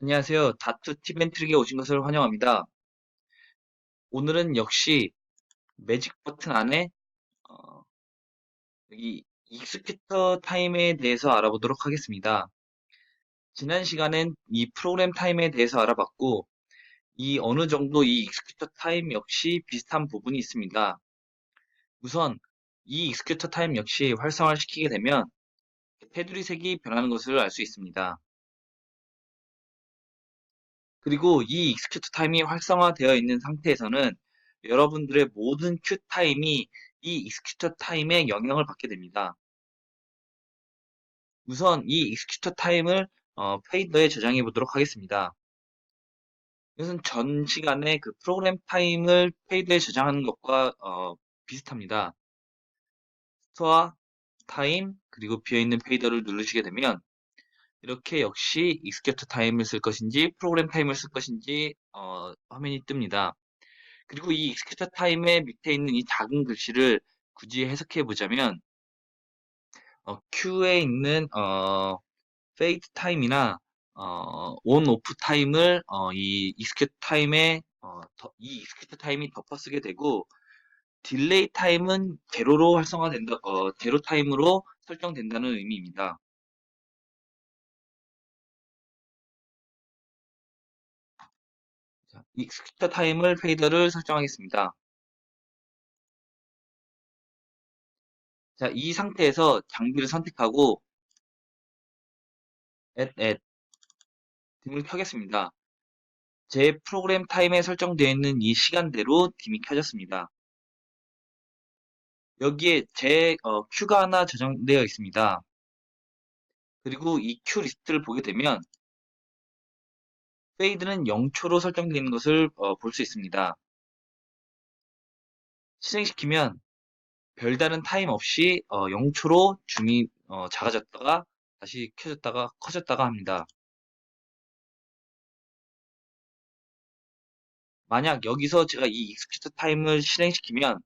안녕하세요. 다트 팁앤트릭에 오신 것을 환영합니다. 오늘은 역시 매직 버튼 안에 어, 여기 익스큐터 타임에 대해서 알아보도록 하겠습니다. 지난 시간엔 이 프로그램 타임에 대해서 알아봤고 이 어느 정도 이 익스큐터 타임 역시 비슷한 부분이 있습니다. 우선 이 익스큐터 타임 역시 활성화를 시키게 되면 테두리 색이 변하는 것을 알 수 있습니다. 그리고 이 익스큐트 타임이 활성화되어 있는 상태에서는 여러분들의 모든 큐 타임이 이 익스큐터 타임에 영향을 받게 됩니다. 우선 이 익스큐터 타임을 어, 페이더에 저장해 보도록 하겠습니다. 이것은 전 시간에 그 프로그램 타임을 페이더에 저장하는 것과 어, 비슷합니다. 스토어 타임 그리고 비어있는 페이더를 누르시게 되면 이렇게 역시 익스큐터 타임을 쓸 것인지 프로그램 타임을 쓸 것인지 어, 화면이 뜹니다. 그리고 이 익스큐터 타임의 밑에 있는 이 작은 글씨를 굳이 해석해 보자면 어, Q에 있는 어, 페이드 타임이나 어, 온 오프 타임을 어, 이 익스큐터 타임에 어, 더, 이 익스큐터 타임이 덮어쓰게 되고 딜레이 타임은 제로로 활성화된다, 어, 제로 타임으로 설정된다는 의미입니다. 자, 익스큐터 타임을 페이더를 설정하겠습니다. 자, 이 상태에서 장비를 선택하고 add, add 등을 켜겠습니다. 제 프로그램 타임에 설정되어 있는 이 시간대로 딤이 켜졌습니다. 여기에 제 어, 큐가 하나 저장되어 있습니다. 그리고 이 큐 리스트를 보게 되면 페이드는 0초로 설정되어 있는 것을 어, 볼 수 있습니다. 실행시키면 별다른 타임 없이 어, 0초로 줌이 어, 작아졌다가 다시 켜졌다가 커졌다가 합니다. 만약 여기서 제가 이 익스큐트 타임을 실행시키면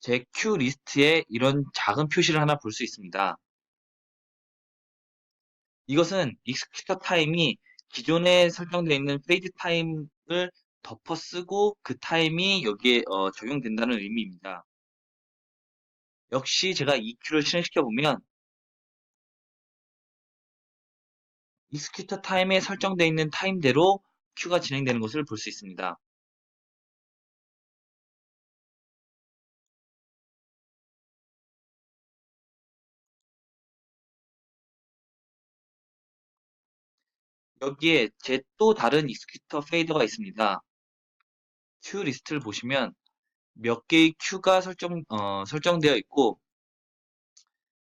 제 큐 리스트에 이런 작은 표시를 하나 볼 수 있습니다. 이것은 익스큐터 타임이 기존에 설정되어 있는 페이드 타임을 덮어 쓰고 그 타임이 여기에 어, 적용된다는 의미입니다. 역시 제가 EQ를 실행시켜 보면 익스큐터 타임에 설정되어 있는 타임대로 Q가 진행되는 것을 볼 수 있습니다. 여기에 제 또 다른 익스큐터 페이더가 있습니다. Q 리스트를 보시면 몇 개의 Q가 설정, 어, 설정되어 있고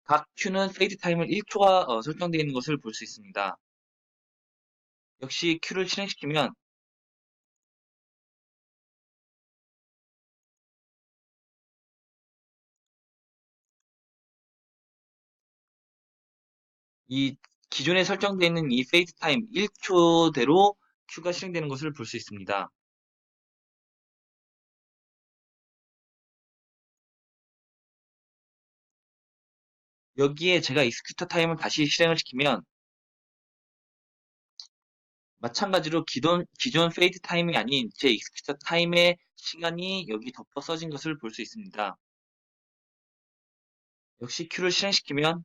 각 Q는 페이드 타임을 1초가 어, 설정되어 있는 것을 볼 수 있습니다. 역시 Q를 실행시키면 이 기존에 설정되어 있는 이 페이드 타임 1초대로 Q가 실행되는 것을 볼 수 있습니다. 여기에 제가 익스큐터 타임을 다시 실행을 시키면 마찬가지로 기존, 기존 페이드 타임이 아닌 제 익스큐터 타임의 시간이 여기 덮어 써진 것을 볼 수 있습니다. 역시 Q를 실행시키면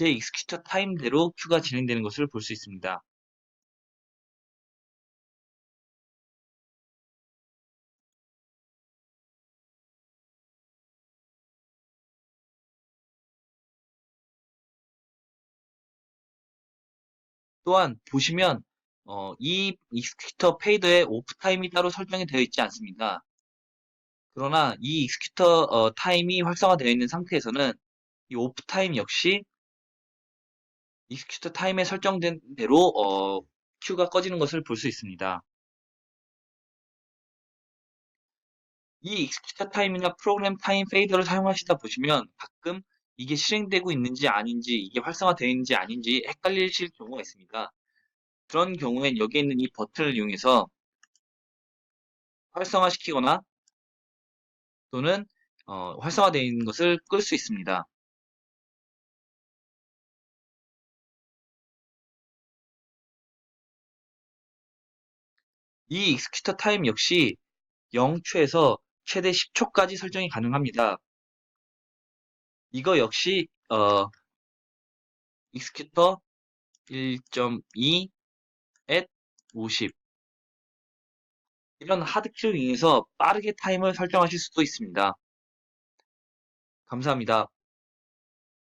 제 익스큐터 타임대로 Q가 진행되는 것을 볼 수 있습니다. 또한 보시면 어, 이 익스큐터 페이드에 오프 타임이 따로 설정이 되어 있지 않습니다. 그러나 이 익스큐터 어, 타임이 활성화되어 있는 상태에서는 이 오프 타임 역시 익스큐터 타임에 설정된 대로 어, 큐가 꺼지는 것을 볼 수 있습니다. 이 익스큐터 타임이나 프로그램 타임 페이더를 사용하시다 보시면 가끔 이게 실행되고 있는지 아닌지 이게 활성화되어 있는지 아닌지 헷갈리실 경우가 있습니다. 그런 경우엔 여기 있는 이 버튼을 이용해서 활성화시키거나 또는 어, 활성화되어 있는 것을 끌 수 있습니다. 이 익스큐터 타임 역시 0초에서 최대 10초까지 설정이 가능합니다. 이거 역시 어, 익스큐터 1.2 at 50 이런 하드키를 이용해서 빠르게 타임을 설정하실 수도 있습니다. 감사합니다.